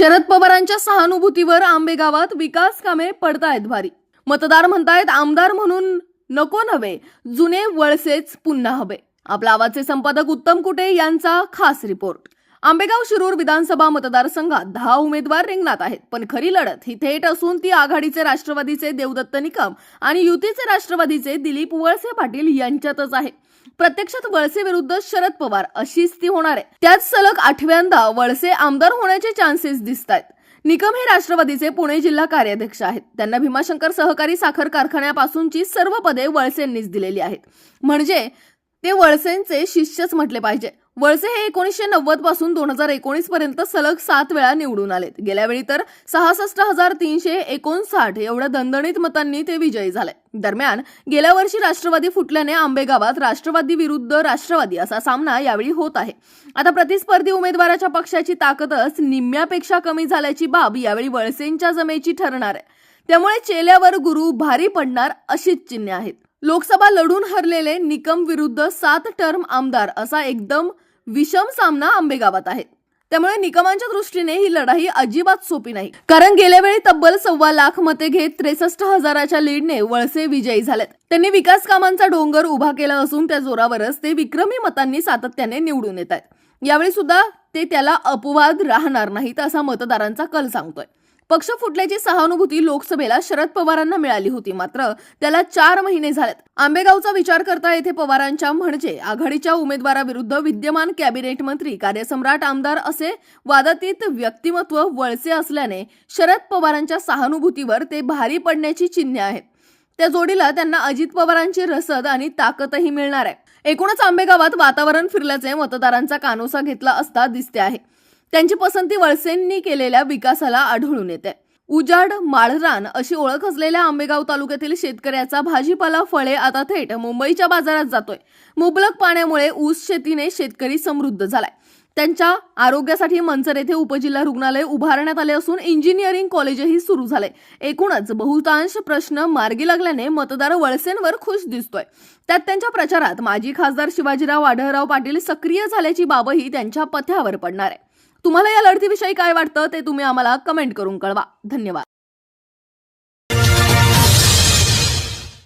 शरद पवारांच्या सहानुभूतीवर आंबे गावात विकास कामे पडतायत भारी. मतदार म्हणतायत आमदार म्हणून नको नव्हे जुने वळसेच पुन्हा हवे. आपला आवाजचे संपादक उत्तम कुटे यांचा खास रिपोर्ट. आंबेगाव शिरूर विधानसभा मतदारसंघात दहा उमेदवार रिंगणात आहेत पण खरी लढत ही थेट असून ती आघाडीचे राष्ट्रवादीचे देवदत्त निकम आणि युतीचे राष्ट्रवादीचे दिलीप वळसे पाटील यांच्यातच आहे. प्रत्यक्षात वळसे विरुद्ध शरद पवार अशीच ती होणार आहे. त्याच सलग आठव्यांदा वळसे आमदार होण्याचे चान्सेस दिसत आहेत निकम हे राष्ट्रवादीचे पुणे जिल्हा कार्याध्यक्ष आहेत. त्यांना भीमाशंकर सहकारी साखर कारखान्यापासूनची सर्व पदे वळसेंनीच दिलेली आहेत. म्हणजे ते वळसेंचे शिष्यच म्हटले पाहिजे. वळसे हे एकोणीसशे नव्वदपासून दोन हजार एकोणीस पर्यंत सलग सात वेळा निवडून आलेत. गेल्या वेळी तर सहासष्ट हजार तीनशे एकोणसाठ एवढ्या दणदणीत मतांनी ते विजयी झाले. दरम्यान गेल्या वर्षी राष्ट्रवादी फुटल्याने आंबेगावात राष्ट्रवादी विरुद्ध राष्ट्रवादी असा सामना यावेळी होत आहे. आता प्रतिस्पर्धी उमेदवाराच्या पक्षाची ताकदच निम्म्यापेक्षा कमी झाल्याची बाब यावेळी वळसेंच्या जमेची ठरणार आहे. त्यामुळे चेल्यावर गुरु भारी पडणार अशीच चिन्हे आहेत. लोकसभा लढून हरलेले निकम विरुद्ध सात टर्म आमदार असा एकदम विषम सामना आंबेगावात आहे त्यामुळे निकमांच्या दृष्टीने ही लढाई अजिबात सोपी नाही. कारण गेल्या वेळी तब्बल सव्वा लाख मते घेत त्रेसष्ट हजाराच्या लीडने वळसे विजयी झालेत. त्यांनी विकास कामांचा डोंगर उभा केला असून त्या जोरावरच ते विक्रमी मतांनी सातत्याने निवडून येत आहेत यावेळी सुद्धा ते त्याला अपवाद राहणार नाहीत असा मतदारांचा कल सांगतोय. पक्ष फुटल्याची सहानुभूती लोकसभेला शरद पवारांना मिळाली होती मात्र त्याला चार महिने झालेत. आंबेगावचा विचार करता येथे पवारांच्या म्हणजे आघाडीच्या उमेदवाराविरुद्ध विद्यमान कॅबिनेट मंत्री कार्यसम्राट आमदार असे वादातीत व्यक्तिमत्व वळसे असल्याने शरद पवारांच्या सहानुभूतीवर ते भारी पडण्याची चिन्हे आहेत. त्या जोडीला त्यांना अजित पवारांची रसद आणि ताकदही मिळणार आहे. एकूणच आंबेगावात वातावरण फिरल्याचे मतदारांचा कानोसा घेतला असता दिसते आहे. त्यांची पसंती वळसेंनी केलेल्या विकासाला आढळून येते. उजाड माळरान अशी ओळख असलेल्या आंबेगाव तालुक्यातील शेतकऱ्याचा भाजीपाला फळे आता थेट मुंबईच्या बाजारात जातोय. मुबलक पाण्यामुळे ऊस शेतीने शेतकरी समृद्ध झालाय. त्यांच्या आरोग्यासाठी मंचर येथे उपजिल्हा रुग्णालय उभारण्यात आले असून इंजिनिअरिंग कॉलेजही सुरू झाले एकूणच बहुतांश प्रश्न मार्गी लागल्याने मतदार वळसेंवर खुश दिसतोय. त्यात त्यांच्या प्रचारात माजी खासदार शिवाजीराव आढळराव पाटील सक्रिय झाल्याची बाबही त्यांच्या पथ्यावर पडणार आहे. तुम्हाला या लढतीविषयी काय वाटतं ते तुम्ही आम्हाला कमेंट करून कळवा. धन्यवाद.